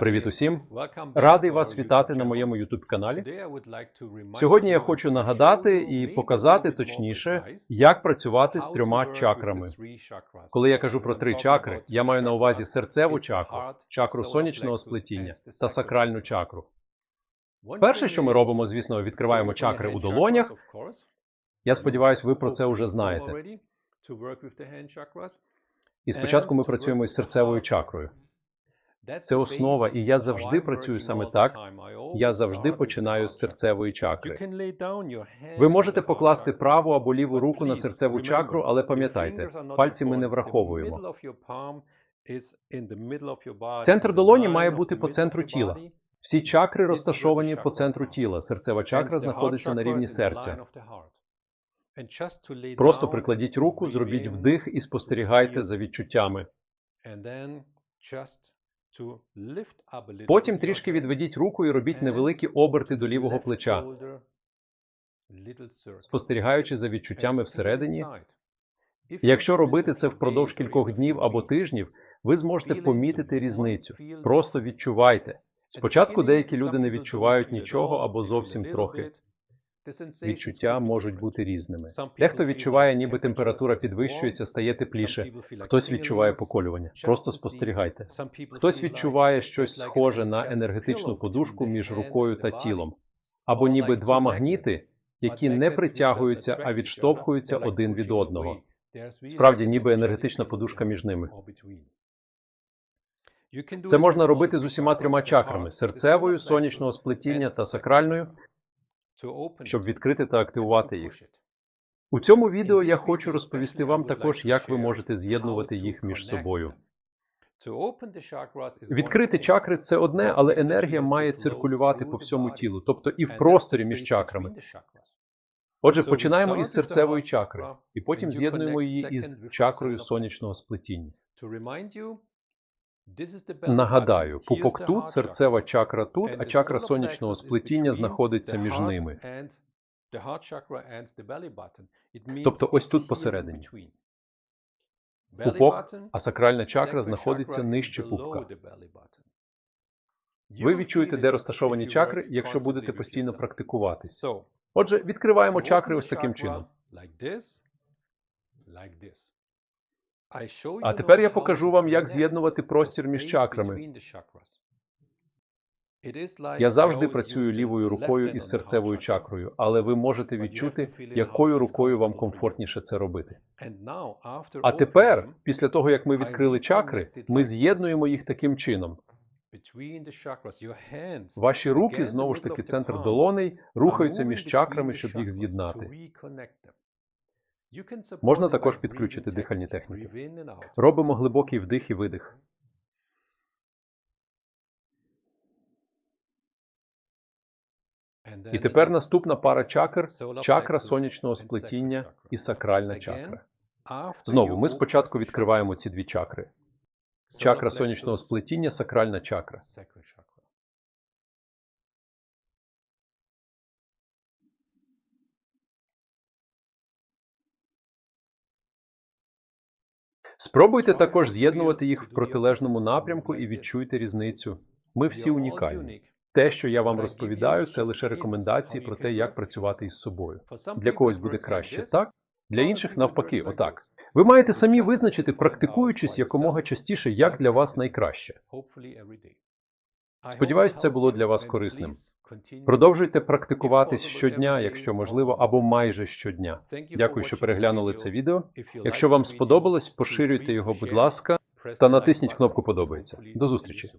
Привіт усім! Радий вас вітати на моєму youtube каналі. Сьогодні я хочу нагадати і показати точніше, як працювати з трьома чакрами. Коли я кажу про три чакри, я маю на увазі серцеву чакру, чакру сонячного сплетіння та сакральну чакру. Перше, що ми робимо, звісно, відкриваємо чакри у долонях. Я сподіваюся, ви про це вже знаєте. І спочатку ми працюємо із серцевою чакрою. Це основа, і я завжди працюю саме так. Я завжди починаю з серцевої чакри. Ви можете покласти праву або ліву руку на серцеву чакру, але пам'ятайте, пальці ми не враховуємо. Центр долоні має бути по центру тіла. Всі чакри розташовані по центру тіла. Серцева чакра знаходиться на рівні серця. Просто прикладіть руку, зробіть вдих і спостерігайте за відчуттями. Потім трішки відведіть руку і робіть невеликі оберти до лівого плеча, спостерігаючи за відчуттями всередині. Якщо робити це впродовж кількох днів або тижнів, ви зможете помітити різницю. Просто відчувайте. Спочатку деякі люди не відчувають нічого або зовсім трохи. Відчуття можуть бути різними. Дехто відчуває, ніби температура підвищується, стає тепліше. Хтось відчуває поколювання. Просто спостерігайте. Хтось відчуває щось схоже на енергетичну подушку між рукою та тілом, або ніби два магніти, які не притягуються, а відштовхуються один від одного. Справді, ніби енергетична подушка між ними. Це можна робити з усіма трьома чакрами: серцевою, сонячного сплетіння та сакральною, щоб відкрити та активувати їх. У цьому відео я хочу розповісти вам також, як ви можете з'єднувати їх між собою. Відкрити чакри це одне, але енергія має циркулювати по всьому тілу, тобто і в просторі між чакрами. Отже, починаємо із серцевої чакри, і потім з'єднуємо її із чакрою сонячного сплетіння. Нагадаю, пупок тут, серцева чакра тут, а чакра сонячного сплетіння знаходиться між ними. Тобто ось тут посередині. Пупок, а сакральна чакра знаходиться нижче пупка. Ви відчуєте, де розташовані чакри, якщо будете постійно практикуватись. Отже, відкриваємо чакри ось таким чином. А тепер я покажу вам, як з'єднувати простір між чакрами. Я завжди працюю лівою рукою із серцевою чакрою, але ви можете відчути, якою рукою вам комфортніше це робити. А тепер, після того як ми відкрили чакри, ми з'єднуємо їх таким чином. Ваші руки, знову ж таки, центр долоней, рухаються між чакрами, щоб їх з'єднати. Можна також підключити дихальні техніки. Робимо глибокий вдих і видих. І тепер наступна пара чакр чакра сонячного сплетіння і сакральна чакра. Знову ми спочатку відкриваємо ці дві чакри. Чакра сонячного сплетіння, сакральна чакра. Спробуйте також з'єднувати їх в протилежному напрямку і відчуйте різницю. Ми всі унікальні. Те, що я вам розповідаю, це лише рекомендації про те, як працювати із собою. Для когось буде краще так, для інших навпаки, отак. Ви маєте самі визначити, практикуючись якомога частіше, як для вас найкраще. Сподіваюсь, це було для вас корисним. Продовжуйте практикуватись щодня, якщо можливо, або майже щодня. Дякую, що переглянули це відео. Якщо вам сподобалось, поширюйте його, будь ласка, та натисніть кнопку подобається. До зустрічі.